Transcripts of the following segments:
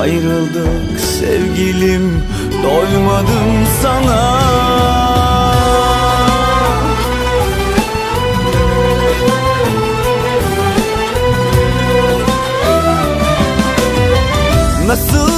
Ayrıldık sevgilim doymadım sana. Nasıl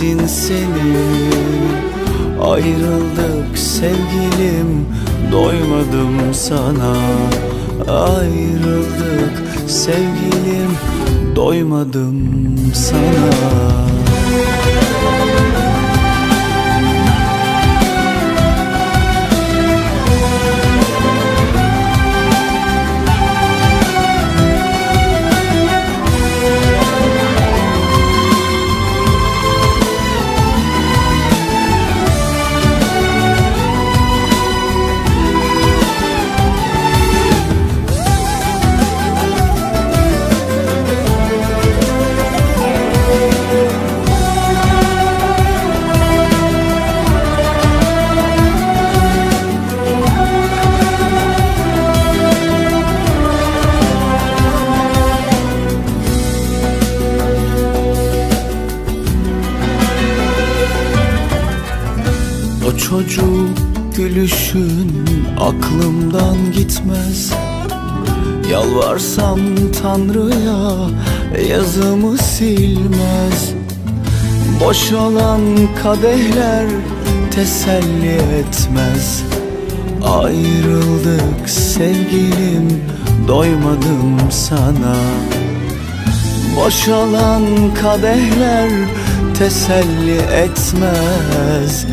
bilirsin seni. Ayrıldık sevgilim doymadım sana. Ayrıldık sevgilim doymadım sana O çocuk gülüşün aklımdan gitmez. Yalvarsam Tanrı'ya yazımı silmez. Boşalan kadehler teselli etmez. Ayrıldık sevgilim doymadım sana. Boşalan kadehler teselli etmez.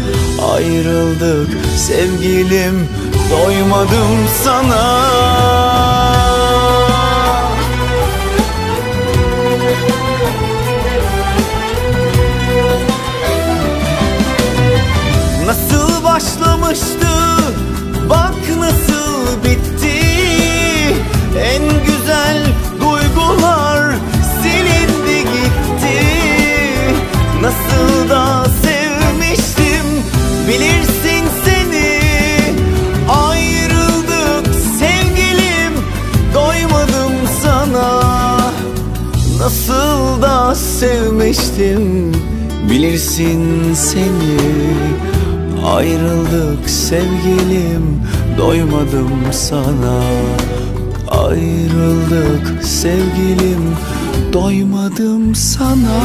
Ayrıldık sevgilim doymadım sana Nasıl da sevmiştim Bilirsin seni. Ayrıldık sevgilim Doymadım sana. Ayrıldık sevgilim Doymadım sana.